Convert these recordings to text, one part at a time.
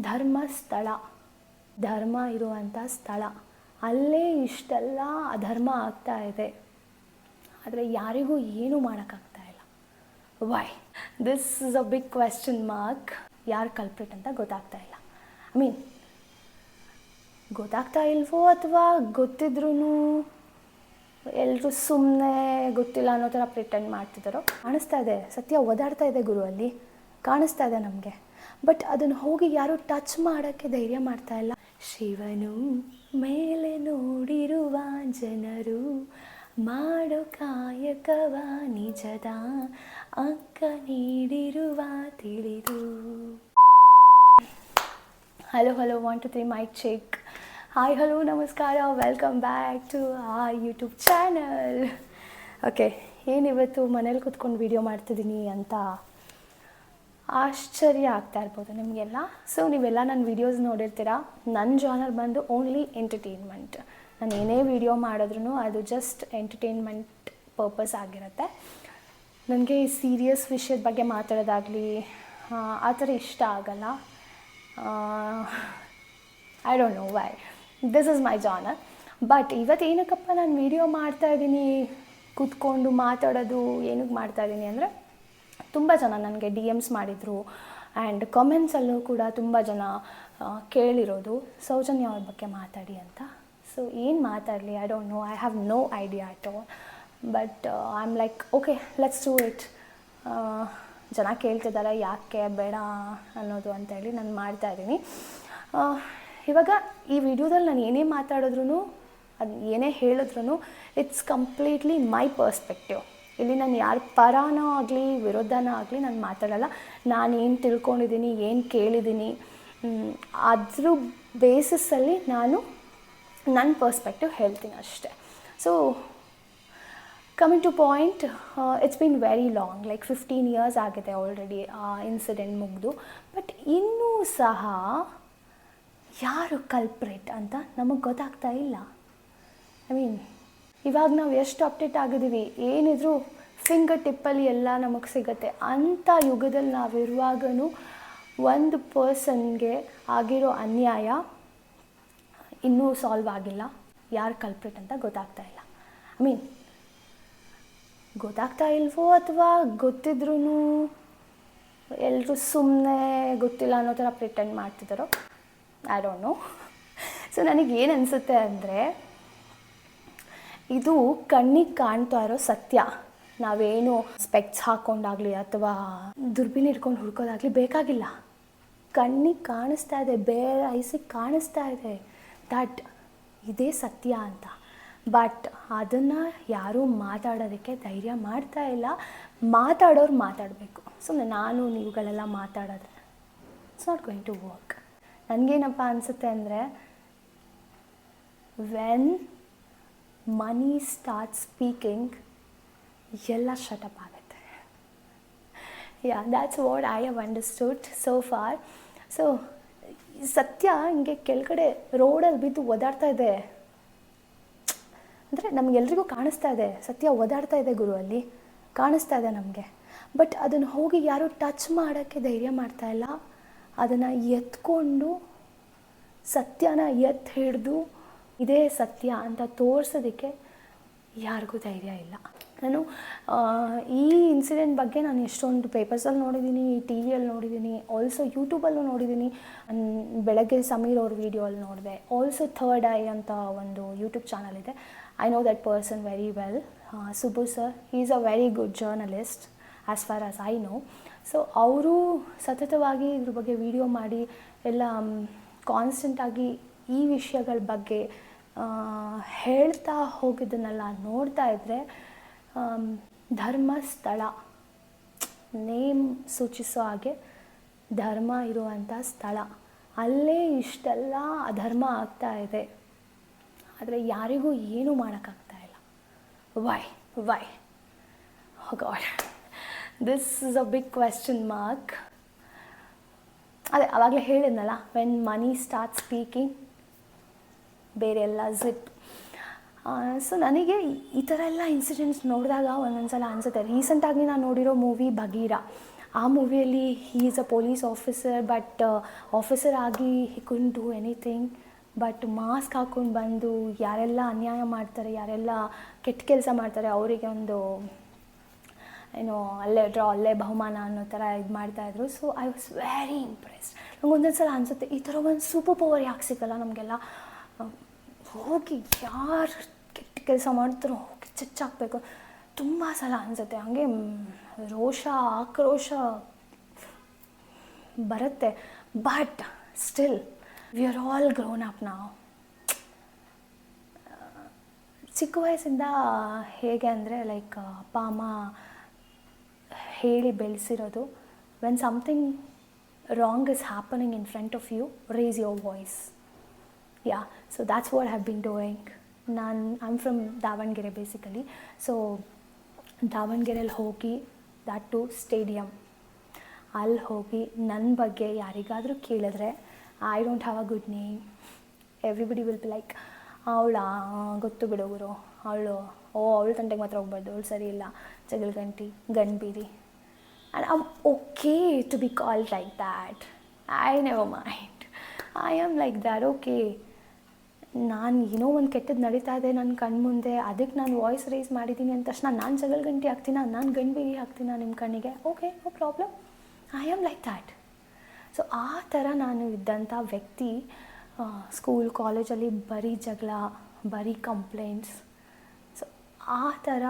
ಧರ್ಮಸ್ಥಳ ಧರ್ಮ ಇರುವಂಥ ಸ್ಥಳ. ಅಲ್ಲೇ ಇಷ್ಟೆಲ್ಲ ಅಧರ್ಮ ಆಗ್ತಾ ಇದೆ. ಆದರೆ ಯಾರಿಗೂ ಏನೂ ಮಾಡೋಕ್ಕಾಗ್ತಾ ಇಲ್ಲ. Why this is a big question mark ಯಾರು ಕಲ್ಪ್ರಿಟ್ ಅಂತ ಗೊತ್ತಾಗ್ತಾ ಇಲ್ಲ. ಐ ಮೀನ್ ಗೊತ್ತಾಗ್ತಾ ಇಲ್ವೋ ಅಥವಾ ಗೊತ್ತಿದ್ರೂ ಎಲ್ಲರೂ ಸುಮ್ಮನೆ ಗೊತ್ತಿಲ್ಲ ಅನ್ನೋ ಥರ ಪ್ರಿಟೆಂಡ್ ಮಾಡ್ತಿದ್ದಾರೋ? ಕಾಣಿಸ್ತಾ ಇದೆ. ಸತ್ಯ ಓದಾಡ್ತಾ ಇದೆ ಗುರು ಅಲ್ಲಿ ಕಾಣಿಸ್ತಾ ಇದೆ ನಮಗೆ. ಬಟ್ ಅದನ್ನು ಹೋಗಿ ಯಾರೂ ಟಚ್ ಮಾಡೋಕ್ಕೆ ಧೈರ್ಯ ಮಾಡ್ತಾ ಇಲ್ಲ. ಶಿವನು ಮೇಲೆ ನೋಡಿರುವ ಜನರು ಮಾಡೋ ಕಾಯಕವ ನಿಜದ ಅಕ್ಕ ನೀಡಿರುವ ತಿಳಿದು. Hello hello one two three mic check hi hello ನಮಸ್ಕಾರ. Welcome back to the YouTube channel okay ಏನಿವತ್ತು ಮನೇಲಿ ಕೂತ್ಕೊಂಡು ವೀಡಿಯೋ ಮಾಡ್ತಿದ್ದೀನಿ ಅಂತ ಆಶ್ಚರ್ಯ ಆಗ್ತಾ ಇರ್ಬೋದು ನಿಮಗೆಲ್ಲ. ಸೊ ನೀವೆಲ್ಲ ನನ್ನ ವೀಡಿಯೋಸ್ ನೋಡಿರ್ತೀರ? ನನ್ನ ಜಾನರ್ ಬಂದು ಓನ್ಲಿ ಎಂಟರ್ಟೈನ್ಮೆಂಟ್ ನಾನು ಏನೇ ವಿಡಿಯೋ ಮಾಡಿದ್ರೂ ಅದು ಜಸ್ಟ್ ಎಂಟರ್ಟೈನ್ಮೆಂಟ್ ಪರ್ಪಸ್ ಆಗಿರುತ್ತೆ. ನನಗೆ ಈ ಸೀರಿಯಸ್ ವಿಷಯದ ಬಗ್ಗೆ ಮಾತಾಡೋದಾಗಲಿ, ಆ ಥರ ಇಷ್ಟ ಆಗಲ್ಲ. I don't know why this is my genre but ಇವತ್ತು ಏನಕ್ಕಪ್ಪ ನಾನು ವೀಡಿಯೋ ಮಾಡ್ತಾ ಇದ್ದೀನಿ? ಕೂತ್ಕೊಂಡು ಮಾತಾಡೋದು ಏನಕ್ಕೆ ಮಾಡ್ತಾ ಇದ್ದೀನಿ ಅಂದರೆ ತುಂಬ ಜನ ನನಗೆ ಡಿ ಎಮ್ಸ್ ಮಾಡಿದರು ಆ್ಯಂಡ್ ಕಾಮೆಂಟ್ಸಲ್ಲೂ ಕೂಡ ತುಂಬ ಜನ ಕೇಳಿರೋದು. ಸೌಜನ್ಯ ಅವ್ರ ಬಗ್ಗೆ ಮಾತಾಡಿ ಅಂತ. ಸೊ ಏನು ಮಾತಾಡಲಿ? I don't know I have no idea at all but I am like okay let's do it ಜನ ಕೇಳ್ತಿದ್ದಾರೆ ಯಾಕೆ ಬೇಡ ಅನ್ನೋದು ಅಂತೇಳಿ ನಾನು ಮಾಡ್ತಾ ಇದ್ದೀನಿ. ಇವಾಗ ಈ ವಿಡಿಯೋದಲ್ಲಿ ನಾನು ಏನೇ ಮಾತಾಡಿದ್ರು ಅದು ಏನೇ ಹೇಳಿದ್ರು ಇಟ್ಸ್ ಕಂಪ್ಲೀಟ್ಲಿ ಮೈ ಪರ್ಸ್ಪೆಕ್ಟಿವ್ ಇಲ್ಲಿ ನಾನು ಯಾರ ಪರಾನೋ ಆಗಲಿ, ವಿರೋಧನೋ ಆಗಲಿ ನಾನು ಮಾತಾಡಲ್ಲ. ನಾನು ಏನು ತಿಳ್ಕೊಂಡಿದ್ದೀನಿ, ಏನು ಕೇಳಿದ್ದೀನಿ ಅದ್ರ ಬೇಸಿಸಲ್ಲಿ ನಾನು ನನ್ನ ಪರ್ಸ್ಪೆಕ್ಟಿವ್ ಹೇಳ್ತೀನಿ ಅಷ್ಟೆ. So coming to point it's been very long like fifteen years ಆಗಿದೆ ಆಲ್ರೆಡಿ ಆ ಇನ್ಸಿಡೆಂಟ್ ಮುಗಿದು. ಬಟ್ ಇನ್ನೂ ಸಹ ಯಾರು ಕಲ್ಪ್ರೇಟ್ ಅಂತ ನಮಗೆ ಗೊತ್ತಾಗ್ತಾ ಇಲ್ಲ. ಐ ಮೀನ್ ಇವಾಗ ನಾವು ಎಷ್ಟು ಅಪ್ಡೇಟ್ ಆಗಿದ್ದೀವಿ ಏನಿದ್ರು ಫಿಂಗರ್ ಟಿಪ್ಪಲ್ಲಿ ಎಲ್ಲ ನಮಗೆ ಸಿಗುತ್ತೆ. ಅಂಥ ಯುಗದಲ್ಲಿ ನಾವಿರುವಾಗಲೂ ಒಂದು ಪರ್ಸನ್ಗೆ ಆಗಿರೋ ಅನ್ಯಾಯ ಇನ್ನೂ ಸಾಲ್ವ್ ಆಗಿಲ್ಲ. ಯಾರು ಕಲ್ಪ್ರಿಟ್ ಅಂತ ಗೊತ್ತಾಗ್ತಾ ಇಲ್ಲ. ಐ ಮೀನ್ ಗೊತ್ತಾಗ್ತಾ ಇಲ್ವೋ ಅಥವಾ ಗೊತ್ತಿದ್ರೂ ಎಲ್ಲರೂ ಸುಮ್ಮನೆ ಗೊತ್ತಿಲ್ಲ ಅನ್ನೋ ಥರ ಪ್ರಿಟೆಂಡ್ ಮಾಡ್ತಿದ್ದಾರೋ ಐ ಡೋಂಟ್ ನೋ ಸೊ ನನಗೆ ಏನು ಅನಿಸುತ್ತೆ ಅಂದರೆ ಇದು ಕಣ್ಣಿಗೆ ಕಾಣ್ತಾ ಇರೋ ಸತ್ಯ. ನಾವೇನು ಸ್ಪೆಕ್ಸ್ ಹಾಕೊಂಡಾಗಲಿ ಅಥವಾ ದುರ್ಬಿನ್ ಇಟ್ಕೊಂಡು ಹುಡ್ಕೋದಾಗಲಿ ಬೇಕಾಗಿಲ್ಲ. ಕಣ್ಣಿಗೆ ಕಾಣಿಸ್ತಾ ಇದೆ, ಬೇರೆ ಐಸಿಗೆ ಕಾಣಿಸ್ತಾ ಇದೆ. ದಟ್ ಇದೇ ಸತ್ಯ ಅಂತ. ಬಟ್ ಅದನ್ನು ಯಾರೂ ಮಾತಾಡೋದಕ್ಕೆ ಧೈರ್ಯ ಮಾಡ್ತಾ ಇಲ್ಲ. ಮಾತಾಡೋರು ಮಾತಾಡಬೇಕು. ಸುಮ್ಮನೆ ನಾನು, ನೀವುಗಳೆಲ್ಲ ಮಾತಾಡೋದ್ರೆ it's not going to work ನನಗೇನಪ್ಪ ಅನಿಸುತ್ತೆ ಅಂದರೆ ವೆನ್ ಮನಿ ಸ್ಟಾರ್ಟ್ ಸ್ಪೀಕಿಂಗ್ ಎಲ್ಲ ಶಟಪ್ ಆಗುತ್ತೆ yeah that's what I have understood so far so ಸತ್ಯ ಹಿಂಗೆ ಕೆಳಗಡೆ ರೋಡಲ್ಲಿ ಬಿದ್ದು ಓದಾಡ್ತಾ ಇದೆ ಅಂದರೆ ನಮಗೆಲ್ರಿಗೂ ಕಾಣಿಸ್ತಾ ಇದೆ ಸತ್ಯ ಓದಾಡ್ತಾ ಇದೆ ಗುರು ಅಲ್ಲಿ ಕಾಣಿಸ್ತಾ ಇದೆ ನಮಗೆ ಬಟ್ ಅದನ್ನು ಹೋಗಿ ಯಾರೂ ಟಚ್ ಮಾಡೋಕ್ಕೆ ಧೈರ್ಯ ಮಾಡ್ತಾ ಇಲ್ಲ ಅದನ್ನು ಎತ್ಕೊಂಡು ಸತ್ಯನ ಎತ್ತಿ ಹಿಡಿದು ಇದೇ ಸತ್ಯ ಅಂತ ತೋರಿಸೋದಕ್ಕೆ ಯಾರಿಗೂ ಧೈರ್ಯ ಇಲ್ಲ. ನಾನು ಈ ಇನ್ಸಿಡೆಂಟ್ ಬಗ್ಗೆ ನಾನು ಎಷ್ಟೊಂದು ಪೇಪರ್ಸಲ್ಲಿ ನೋಡಿದ್ದೀನಿ ಟಿ ವಿಯಲ್ಲಿ ನೋಡಿದ್ದೀನಿ ಆಲ್ಸೋ ಯೂಟ್ಯೂಬಲ್ಲೂ ನೋಡಿದ್ದೀನಿ. ಬೆಳಗ್ಗೆ ಸಮೀರ್ ಅವ್ರ ವೀಡಿಯೋಲ್ಲಿ ನೋಡಿದೆ. ಆಲ್ಸೋ ಥರ್ಡ್ ಐ ಅಂತ ಒಂದು ಯೂಟ್ಯೂಬ್ ಚಾನಲ್ ಇದೆ. I know that person very well Subbu sir he is a very good journalist as far as I know so ಅವರು ಸತತವಾಗಿ ಇದ್ರ ಬಗ್ಗೆ ವಿಡಿಯೋ ಮಾಡಿ, ಎಲ್ಲ ಕಾನ್ಸ್ಟೆಂಟಾಗಿ ಈ ವಿಷಯಗಳ ಬಗ್ಗೆ ಹೇಳ್ತಾ ಹೋಗಿದ್ದನ್ನೆಲ್ಲ ನೋಡ್ತಾ ಇದ್ದರೆ ಧರ್ಮಸ್ಥಳ ನೇಮ್ ಸೂಚಿಸೋ ಹಾಗೆ ಧರ್ಮ ಇರುವಂಥ ಸ್ಥಳ. ಅಲ್ಲೇ ಇಷ್ಟೆಲ್ಲ ಅಧರ್ಮ ಆಗ್ತಾ ಇದೆ. ಆದರೆ ಯಾರಿಗೂ ಏನೂ ಮಾಡೋಕ್ಕಾಗ್ತಾ ಇಲ್ಲ. Why why god this is a big question mark ಅದೇ, ಅವಾಗಲೇ ಹೇಳಿದ್ನಲ್ಲ ವೆನ್ ಮನಿ ಸ್ಟಾರ್ಟ್ ಸ್ಪೀಕಿಂಗ್ ಬೇರೆ ಎಲ್ಲ ಜಿಪ್ ಸೊ ನನಗೆ ಈ ಥರ ಎಲ್ಲ ಇನ್ಸಿಡೆಂಟ್ಸ್ ನೋಡಿದಾಗ ಒಂದೊಂದು ಸಲ ಅನಿಸುತ್ತೆ ರೀಸೆಂಟಾಗಿ ನಾನು ನೋಡಿರೋ ಮೂವಿ ಬಗೀರ ಆ ಮೂವಿಯಲ್ಲಿ he is a police officer but officer ಆಗಿ he can't do anything but mask ಹಾಕ್ಕೊಂಡು ಬಂದು ಯಾರೆಲ್ಲ ಅನ್ಯಾಯ ಮಾಡ್ತಾರೆ, ಯಾರೆಲ್ಲ ಕೆಟ್ಟ ಕೆಲಸ ಮಾಡ್ತಾರೆ, ಅವರಿಗೆ ಒಂದು, ಏನೋ ಅಲ್ಲೇ ಡ್ರಾ ಅಲ್ಲೇ ಬಹುಮಾನ ಅನ್ನೋ ಥರ ಇದು ಮಾಡ್ತಾಯಿದ್ರು so I was very impressed ನಂಗೆ ಒಂದೊಂದು ಸಲ ಅನಿಸುತ್ತೆ, ಈ ಥರ ಒಂದು ಸೂಪರ್ ಪವರ್ ಯಾಕೆ ಸಿಗಲ್ಲ ನಮಗೆಲ್ಲ? ಹೋಗಿ ಯಾರು ಕೆಟ್ಟ ಕೆಲಸ ಮಾಡ್ತಾರೋ ಹೋಗಿ ಚಚ್ಚಾಕಬೇಕು ತುಂಬ ಸಲ ಅನಿಸುತ್ತೆ. ಹಂಗೆ ರೋಷ, ಆಕ್ರೋಶ ಬರುತ್ತೆ. But still we are all grown up ನಾವು ಚಿಕ್ಕ ವಯಸ್ಸಿಂದ ಹೇಗೆ ಅಂದರೆ ಲೈಕ್ ಅಪ್ಪ, ಅಮ್ಮ ಹೇಳಿ ಬೆಳೆಸಿರೋದು when something wrong is happening in front of you raise your voice yeah so that's what i've been doing. ನಾನು I'm from Davanagere basically so ದಾವಣಗೆರೆಯಲ್ಲಿ ಹೋಗಿ ದಟ್ ಟು ಸ್ಟೇಡಿಯಮ್ ಅಲ್ಲಿ ಹೋಗಿ ನನ್ನ ಬಗ್ಗೆ ಯಾರಿಗಾದರೂ ಕೇಳಿದ್ರೆ I don't have a good name everybody will be like ಅವಳ, ಗೊತ್ತು ಬಿಡೋರು ಅವಳು, ಓ, ಅವಳ ತಂಟೆಗೆ ಮಾತ್ರ ಹೋಗ್ಬಾರ್ದು. ಅವಳು ಸರಿ ಇಲ್ಲ. ಜಗಳ ಗಂಟಿ ಗಂಡ್ಬೀರಿ and I'm okay to be call like that I never mind I am like that okay ನಾನು ಏನೋ ಒಂದು ಕೆಟ್ಟದ್ದು ನಡೀತಾ ಇದೆ ನನ್ನ ಕಣ್ಮುಂದೆ ಅದಕ್ಕೆ ನಾನು ವಾಯ್ಸ್ ರೇಸ್ ಮಾಡಿದ್ದೀನಿ ಅಂದ ತಕ್ಷಣ ನಾನು ಜಗಳ ಗಂಟಿ ಹಾಕ್ತೀನ? ನಾನು ಗಂಡ್ಬೀರಿ ಹಾಕ್ತೀನ ನಿಮ್ಮ ಕಣ್ಣಿಗೆ? Okay no problem I am like that so ಆ ಥರ ನಾನು ಇದ್ದಂಥ ವ್ಯಕ್ತಿ ಸ್ಕೂಲ್ ಕಾಲೇಜಲ್ಲಿ ಬರೀ ಜಗಳ, ಬರೀ ಕಂಪ್ಲೇಂಟ್ಸ್ ಸೊ ಆ ಥರ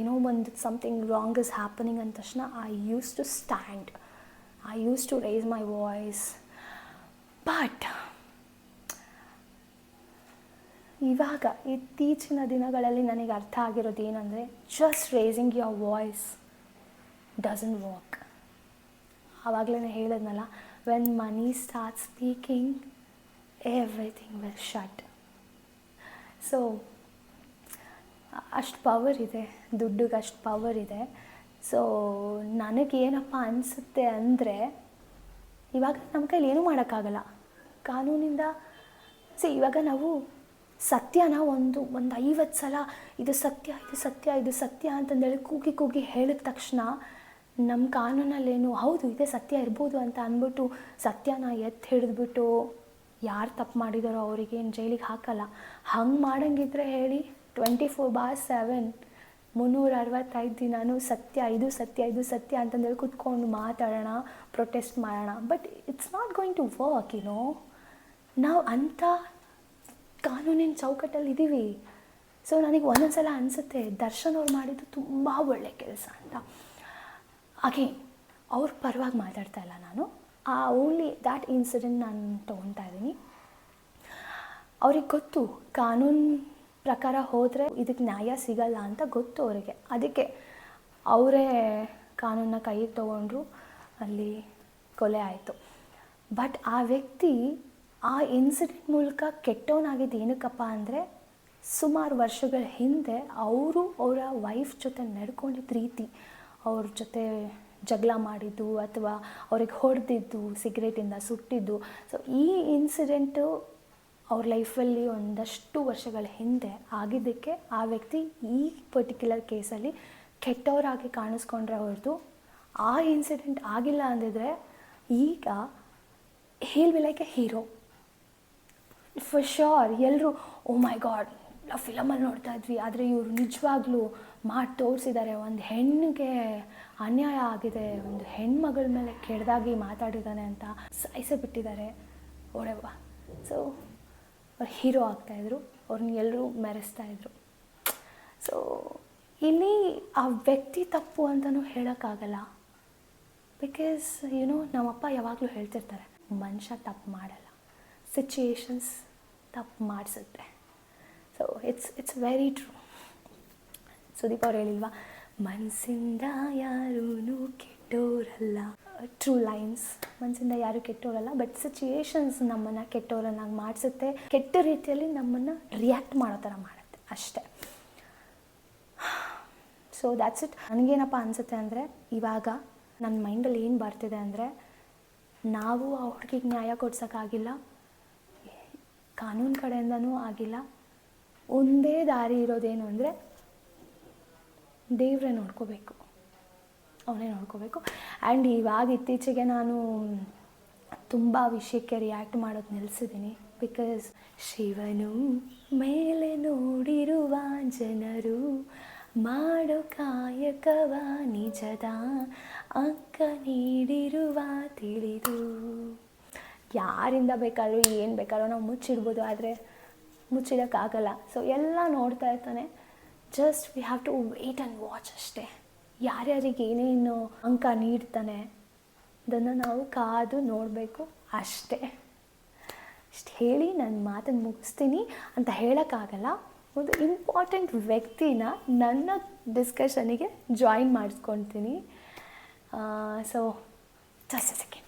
ಏನೋ ಒಂದು ಸಮಥಿಂಗ್ ರಾಂಗ್ ಇಸ್ ಹ್ಯಾಪನಿಂಗ್ ಅಂದ ತಕ್ಷಣ I use to stand I use to raise my voice but ಇವಾಗ ಇತ್ತೀಚಿನ ದಿನಗಳಲ್ಲಿ ನನಗೆ ಅರ್ಥ ಆಗಿರೋದು ಏನಂದರೆ just raising your voice doesn't work ಆವಾಗಲೇ ಹೇಳಿದ್ನಲ್ಲ when money start speaking everything will shut so ಅಷ್ಟು ಪವರ್ ಇದೆ, ದುಡ್ಡಿಗೆ ಅಷ್ಟು ಪವರ್ ಇದೆ. ಸೊ ನನಗೇನಪ್ಪ ಅನಿಸುತ್ತೆ ಅಂದರೆ, ಇವಾಗ ನಮ್ಮ ಕೈಲಿ ಏನೂ ಮಾಡೋಕ್ಕಾಗಲ್ಲ? ಕಾನೂನಿಂದ ಸೊ ಇವಾಗ ನಾವು ಸತ್ಯನ ಒಂದು ಒಂದು ಐವತ್ತು ಸಲ ಇದು ಸತ್ಯ ಇದು ಸತ್ಯ ಇದು ಸತ್ಯ ಅಂತಂದೇಳಿ ಕೂಗಿ ಕೂಗಿ ಹೇಳಿದ ತಕ್ಷಣ ನಮ್ಮ ಕಾನೂನಲ್ಲೇನು ಹೌದು ಇದೇ ಸತ್ಯ ಇರ್ಬೋದು ಅಂತ ಅಂದ್ಬಿಟ್ಟು ಸತ್ಯನ ಎತ್ತಿ ಹಿಡಿದ್ಬಿಟ್ಟು ಯಾರು ತಪ್ಪು ಮಾಡಿದಾರೋ ಅವ್ರಿಗೇನು ಜೈಲಿಗೆ ಹಾಕಲ್ಲ. ಹಂಗೆ ಮಾಡಂಗಿದ್ರೆ ಹೇಳಿ ಟ್ವೆಂಟಿ ಫೋರ್ ಬಾರ್ ಸೆವೆನ್ ಮುನ್ನೂರ ಅರವತ್ತೈದು ದಿನಾನು ಸತ್ಯ, ಇದು ಸತ್ಯ ಇದು ಸತ್ಯ ಅಂತಂದೇಳಿ ಕೂತ್ಕೊಂಡು ಮಾತಾಡೋಣ ಪ್ರೊಟೆಸ್ಟ್ ಮಾಡೋಣ. But it's not going to work no ನಾವು ಅಂಥ ಕಾನೂನಿನ ಚೌಕಟ್ಟಲ್ಲಿ ಇದ್ದೀವಿ ಸೊ ನನಗೆ ಒಂದೊಂದು ಸಲ ಅನಿಸುತ್ತೆ, ದರ್ಶನ್ ಅವ್ರು ಮಾಡಿದ್ದು ತುಂಬ ಒಳ್ಳೆ ಕೆಲಸ ಅಂತ. ಹಾಗೆ, ಅವ್ರ ಪರವಾಗಿ ಮಾತಾಡ್ತಾ ಇಲ್ಲ ನಾನು. ಆ ಓನ್ಲಿ ದ್ಯಾಟ್ ಇನ್ಸಿಡೆಂಟ್ ನಾನು ತೊಗೊತಾ ಇದ್ದೀನಿ. ಅವ್ರಿಗೆ ಗೊತ್ತು, ಕಾನೂನು ಪ್ರಕಾರ ಹೋದರೆ ಇದಕ್ಕೆ ನ್ಯಾಯ ಸಿಗಲ್ಲ ಅಂತ ಗೊತ್ತು ಅವರಿಗೆ. ಅದಕ್ಕೆ ಅವರೇ ಕಾನೂನನ್ನ ಕೈಗೆ ತೊಗೊಂಡ್ರು, ಅಲ್ಲಿ ಕೊಲೆ ಆಯಿತು. ಬಟ್ ಆ ವ್ಯಕ್ತಿ ಆ ಇನ್ಸಿಡೆಂಟ್ ಮೂಲಕ ಕೆಟ್ಟವನಾಗಿದ್ದು ಏನಕ್ಕಪ್ಪ ಅಂದರೆ, ಸುಮಾರು ವರ್ಷಗಳ ಹಿಂದೆ ಅವರು ಅವರ ವೈಫ್ ಜೊತೆ ನಡ್ಕೊಂಡಿದ್ದ ರೀತಿ ಅವ್ರ ಜೊತೆ ಜಗಳ ಮಾಡಿದ್ದು ಅಥವಾ ಅವ್ರಿಗೆ ಹೊಡೆದಿದ್ದು ಸಿಗರೇಟಿಂದ ಸುಟ್ಟಿದ್ದು. ಸೊ ಈ ಇನ್ಸಿಡೆಂಟು ಅವ್ರ ಲೈಫಲ್ಲಿ ಒಂದಷ್ಟು ವರ್ಷಗಳ ಹಿಂದೆ ಆಗಿದ್ದಕ್ಕೆ ಆ ವ್ಯಕ್ತಿ ಈ ಪರ್ಟಿಕ್ಯುಲರ್ ಕೇಸಲ್ಲಿ ಕೆಟ್ಟವರಾಗಿ ಕಾಣಿಸ್ಕೊಂಡ್ರೆ ಹೊರತು ಆ ಇನ್ಸಿಡೆಂಟ್ ಆಗಿಲ್ಲ ಅಂದಿದ್ರೆ ಈಗ he'll be like a hero. For sure ಎಲ್ಲರೂ ಓ ಮೈ ಗಾಡ್ ನಾವು ಫಿಲಮಲ್ಲಿ ನೋಡ್ತಾ ಇದ್ವಿ. ಆದರೆ ಇವರು ನಿಜವಾಗ್ಲೂ ಮಾಡಿ ತೋರಿಸಿದ್ದಾರೆ. ಒಂದು ಹೆಣ್ಣಿಗೆ ಅನ್ಯಾಯ ಆಗಿದೆ. ಒಂದು ಹೆಣ್ಮಗಳ ಮೇಲೆ ಕೆಡ್ದಾಗಿ ಮಾತಾಡಿದ್ದಾನೆ ಅಂತ ಸಾಯಿಸೇ ಬಿಟ್ಟಿದ್ದಾರೆ. ಒಡೆವ ಸೊ ಅವ್ರು ಹೀರೋ ಆಗ್ತಾಯಿದ್ರು ಅವ್ರನ್ನ ಎಲ್ಲರೂ ಮೆರೆಸ್ತಾ ಇದ್ರು. ಸೊ ಇಲ್ಲಿ ಆ ವ್ಯಕ್ತಿ ತಪ್ಪು ಅಂತಲೂ ಹೇಳೋಕ್ಕಾಗಲ್ಲ. ಬಿಕಾಸ್ ಏನೋ ನಮ್ಮಪ್ಪ ಯಾವಾಗಲೂ ಹೇಳ್ತಿರ್ತಾರೆ, ಮನುಷ್ಯ ತಪ್ಪು ಮಾಡಲ್ಲ. ಸಿಚುಯೇಷನ್ಸ್ ತಪ್ಪು ಮಾಡಿಸುತ್ತೆ. So it's it's very true Sudeep ಅವ್ರು ಹೇಳಿಲ್ವಾ? ಮನಸ್ಸಿಂದ ಯಾರೂ ಕೆಟ್ಟೋರಲ್ಲ. ಟ್ರೂ ಲೈನ್ಸ್ ಮನಸ್ಸಿಂದ ಯಾರೂ ಕೆಟ್ಟೋರಲ್ಲ ಬಟ್ ಸಿಚುಯೇಷನ್ಸ್ ನಮ್ಮನ್ನು ಕೆಟ್ಟೋರನ್ನಾಗಿ ಮಾಡಿಸುತ್ತೆ. ಕೆಟ್ಟ ರೀತಿಯಲ್ಲಿ ನಮ್ಮನ್ನು ರಿಯಾಕ್ಟ್ ಮಾಡೋ ಥರ ಮಾಡುತ್ತೆ. ಅಷ್ಟೇ. ಸೊ ದ್ಯಾಟ್ಸ್ ಇಟ್ ನನಗೇನಪ್ಪ ಅನಿಸುತ್ತೆ ಅಂದರೆ, ಇವಾಗ ನನ್ನ ಮೈಂಡಲ್ಲಿ ಏನು ಬರ್ತಿದೆ ಅಂದರೆ, ನಾವು ಆ ಹುಡುಗಿಗೆ ನ್ಯಾಯ ಕೊಡ್ಸೋಕ್ಕಾಗಿಲ್ಲ ಕಾನೂನು ಕಡೆಯಿಂದನೂ ಆಗಿಲ್ಲ. ಒಂದೇ ದಾರಿ ಇರೋದೇನು ಅಂದರೆ ದೇವರೇ ನೋಡ್ಕೋಬೇಕು. ಅವನೇ ನೋಡ್ಕೋಬೇಕು. ಆ್ಯಂಡ್ ಇವಾಗ ಇತ್ತೀಚೆಗೆ ನಾನು ತುಂಬ ವಿಷಯಕ್ಕೆ ರಿಯಾಕ್ಟ್ ಮಾಡೋದು ನಿಲ್ಲಿಸಿದ್ದೀನಿ ಬಿಕಾಸ್ ಶಿವನು ಮೇಲೆ ನೋಡಿರುವ ಜನರು ಮಾಡೋ ಕಾಯಕವ ನಿಜದ ಅಕ್ಕ ನೀಡಿರುವ ತಿಳಿದು. ಯಾರಿಂದ ಬೇಕಾದರೂ, ಏನು ಬೇಕಾದ್ರೂ ನಾವು ಮುಚ್ಚಿಡ್ಬೋದು, ಆದರೆ ಮುಚ್ಚಿಡೋಕ್ಕಾಗಲ್ಲ. ಸೊ ಎಲ್ಲ ನೋಡ್ತಾ ಇರ್ತಾನೆ. Just we have to wait and watch ಅಷ್ಟೇ. ಯಾರ್ಯಾರಿಗೆ ಏನೇನು ಅಂಕ ನೀಡ್ತಾನೆ, ಅದನ್ನು ನಾವು ಕಾದು ನೋಡಬೇಕು ಅಷ್ಟೇ. ಇಷ್ಟು ಹೇಳಿ ನನ್ನ ಮಾತನ್ನು ಮುಗಿಸ್ತೀನಿ ಅಂತ ಹೇಳೋಕ್ಕಾಗಲ್ಲ. ಒಂದು ಇಂಪಾರ್ಟೆಂಟ್ ವ್ಯಕ್ತಿನ ನನ್ನ ಡಿಸ್ಕಷನಿಗೆ ಜಾಯಿನ್ ಮಾಡಿಸ್ಕೊತೀನಿ. So just second